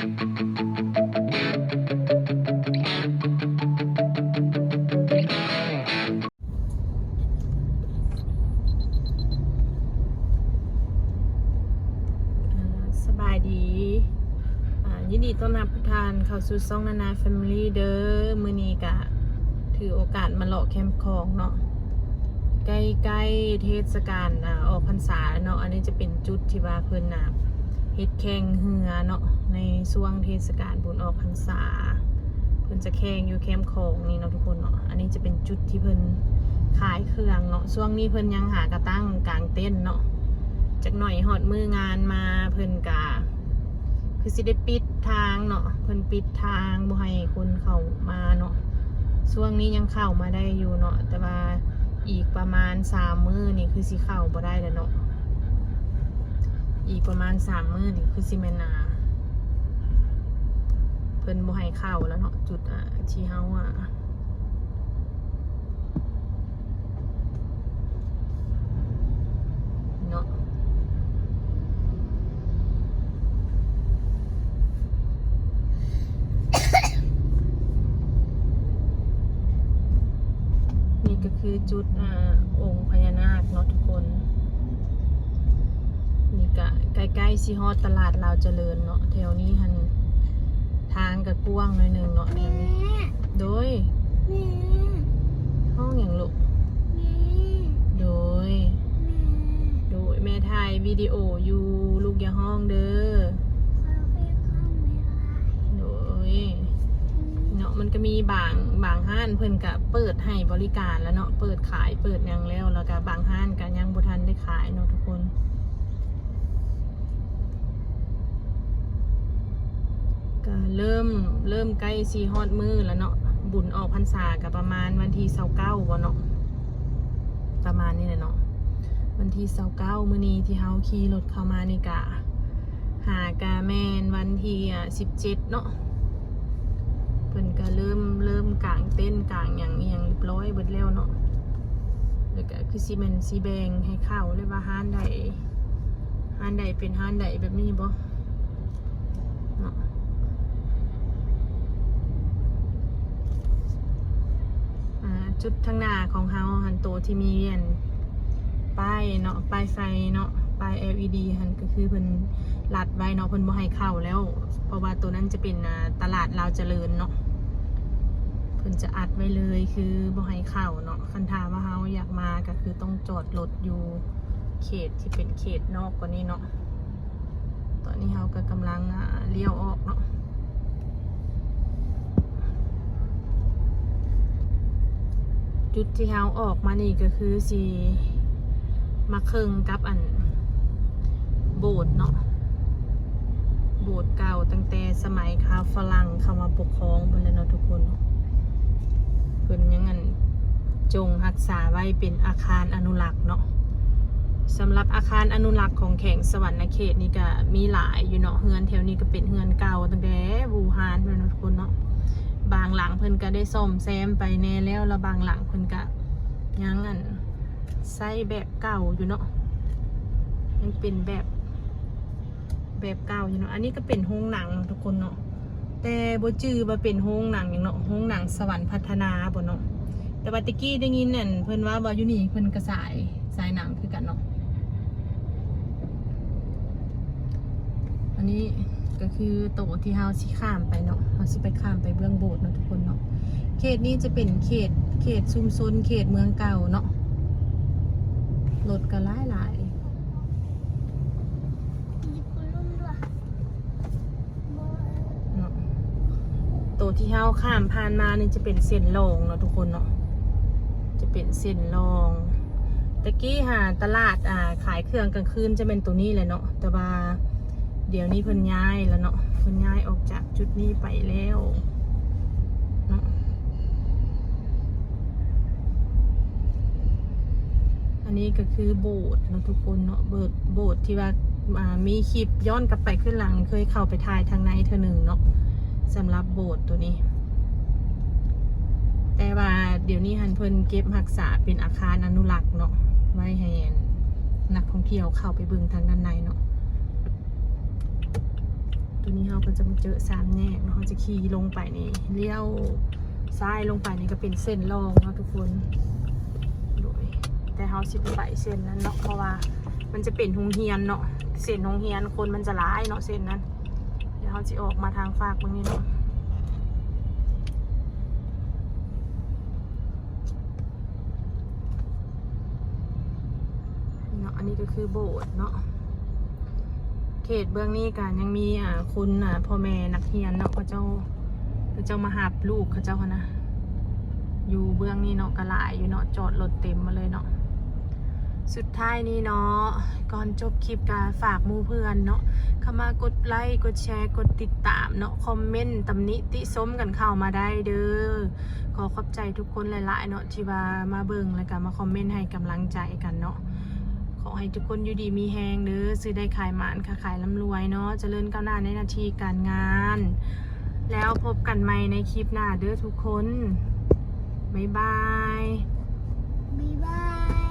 สบายดีอ่ายินดีต้อนรับทุกท่านเข้าสู่ซ่องนานาแฟมิลี่เด้อมื้อนี้กะ ถือโอกาสมาเลาะแคมป์ของเนาะใกล้ๆเทศกาลอ่าออกพรรษาเนาะอันนี้จะเป็นจุดที่ว่าเพิ่นน่ะเฮ็ดแข่งเรือเนาะ ในช่วงเทศกาลบุญออกพรรษาเพิ่นจะแข่งอยู่แคมป์ของนี่เนาะทุกคนเนาะอันนี้จะเป็นจุดที่เพิ่นขายเครื่องเนาะช่วงนี้เพิ่นยังหากระตั้งกลางเต้นเนาะจากหน่อยหอดมืองานมาเพิ่นกาคือสิได้ปิดทางเนาะเพิ่นปิดทางบ่ให้คนเข้ามาเนาะช่วงนี้ยังเข้ามาได้อยู่เนาะแต่ว่าอีกประมาณสามมือนี่คือสิเข้าบ่ได้แล้วเนาะอีกประมาณสามมือนี่คือสิแม่นนา เพิ่นบ่ให้เข้าแล้วเนาะจุดอะที่เฮาอะเนาะนี่ก็คือจุดอ่าองค์พญานาคเนาะทุกคนนี่ก็ใกล้ๆซีฮอดตลาดลาวเจริญเนาะแถวนี้หัน ทางก็กว้างหน่อยหนึงเนาะแถแม่วนี้โดยแม่ห้องอย่างลูกแม่โดยโดยแม่ถ่ายวิดีโออยู่ลูกอย่าห้องเด้อเขาไปเข้าไม่ได้โดยเนาะมันก็มีบางบางห้านเพิ่นก็เปิดให้บริการแล้วเนาะเปิดขายเปิดหยังแล้วแล้วก็บางห้านก็ยังบ่ทันได้ขายเนาะทุกคน ก็ เริ่มเริ่มใกล้ซีฮอดมือแล้วเนาะบุญออกพรรษาก็ประมาณวันที่29บ่เนาะประมาณนี้แหละเนาะวันที่29มื้อนี้ที่เฮาขี่รถเข้ามานี่กะ หากาแมนวันที่อะ17เนาะเพิ่นก็เริ่มเริ่มกางเต้นกางอย่างอย่างเรียบร้อยเบิดแล้วเนาะแล้วก็คือซีเมนซีแบงให้เข้าเลยว่าห้านใดห้านใดเป็นห้านใดแบบนี้บ่เนาะอ่า จุดทางหน้าของเฮาหันโตที่มีเวียนป้ายเนาะป้ายไฟเนาะป้าย LED หันก็คือเพิ่นลัดไว้เนาะเพิ่นบ่ให้เข้าแล้ว เพราะว่าตัวนั้นจะเป็นตลาดลาวเจริญเนาะเพิ่นจะอัดไว้เลยคือบ่ให้เข้าเนาะคันถามว่าเฮาอยากมาก็คือต้องจอดรถอยู่เขตที่เป็นเขตนอกกว่านี้เนาะตอนนี้เฮาก็กำลังเลี้ยวออกเนาะ จุดที่เฮาออกมานี่ก็คือสิมาเคิงกับอัน โบสถ์เนาะโบสถ์เก่าตั้งแต่สมัยข้าฝรั่งเข้ามาปกครองเพิ่นแล้วเนาะทุกคนเพิ่นยังงั้นจงรักษาไว้เป็นอาคารอนุรักษ์เนาะสำหรับอาคารอนุรักษ์ของแข่งสวรรณเขตนี่ก็มีหลายอยู่เนาะเฮือนแถวนี้ก็เป็นเฮือนเก่าตั้งแต่บูฮานเพิ่นเนทุกคนเนาะ บางหลังเพิ่นก็ได้ซ่อมแซมไปแน่แล้วแล้วบางหลังเพิ่นก็ยังอันใช้แบบเก่าอยู่เนาะยังเป็นแบบแบบเก่าอยู่เนาะอันนี้ก็เป็นโรงหนังทุกคนเนาะแต่บ่จื้อว่าเป็นโรงหนังอย่างเนาะโรงหนังสวรรค์พัฒนาบ่เนาะแต่ว่าตะกี้ได้ยินนั่นเพิ่นว่าบอยู่นี่เพิ่นก็สายสายหนังคือกันเนาะอันนี้ ก็คือโตที่เฮาสิข้ามไปเนาะเฮาสิไปข้ามไปเบื้องโบสถ์เนาะทุกคนเนาะเขตนี้จะเป็นเขตเขตชุมชนเขตเมืองเก่าเนาะรถก็หลายหลายโตัวที่เฮาข้ามผ่านมานี่จะเป็นเส้นรองเนาะทุกคนเนาะจะเป็นเส้นรองตะกี้หาตลาดอ่าขายเครื่องกลางคืนจะเป็นตัวนี้เลยเนาะแต่ว่า เดี๋ยวนี้เพิ่นย้ายแล้วเนาะเพิ่นย้ายออกจากจุดนี้ไปแล้วเนาะอันนี้ก็คือโบสถ์เนาะทุกคนเนาะโบสถ์โบสถ์ที่ว่าอ่ามีคลิปย้อนกลับไปขึ้นหลัง เคยเข้าไปถ่ายทางในเธอหนึ่งเนาะสำหรับโบสถ์ตัวนี้ แต่ว่าเดี๋ยวนี้หันเพิ่นเก็บรักษาเป็นอาคารอนุรักษ์เนาะไว้ให้นักท่องเที่ยวเข้าไปบิ่งทางด้านในเนาะ ตัวนี้เราก็จะมาเจอสามแยกเนาะเราจะขี่ลงไปนี่เลี้ยวซ้ายลงไปนี่ก็เป็นเส้นรองเนาะทุกคนโดยแต่เราสิบไปเส้นนั้นเนาะเพราะว่ามันจะเป็นหงเฮียนเนาะเส้นหงเฮียนคนมันจะร้ายเนาะเส้นนั้น เดี๋ยวเราจะออกมาทางฝากตรงนี้เนาะเนาะอันนี้ก็คือโบสถ์เนาะ ขตเบื้องนี้กันยังมีอ่าคุณอ่าพ่อแม่นักเรียนเนาะเขาเจ้าเขาเจ้ามาหาบลูกเขาเจ้าค่ะนะ อยู่เบื้องนี้เนาะกระหลายอยู่เนาะจอดรถเต็มมาเลยเนาะสุดท้ายนี้เนาะก่อนจบคลิปกาฝากมูเพื่อนเนาะเข้ามากดไลค์กดแชร์กดติดตามเนาะคอมเมนต์ตำหนิติส้มกันเข้ามาได้เด้อขอขอบใจทุกคนหลายๆเนาะที่ว่ามาเบิ่งแล้วก็มาคอมเมนต์ให้กำลังใจกันเนาะ ขอให้ทุกคนอยู่ดีมีแหงหรือซื้อได้ขายหมานค่ะขายร่ำรวยเนาะเจริญก้าวหน้าในนาทีการงาน แล้วพบกันใหม่ในคลิปหน้าเด้อทุกคน บ๊ายบาย บ๊ายบาย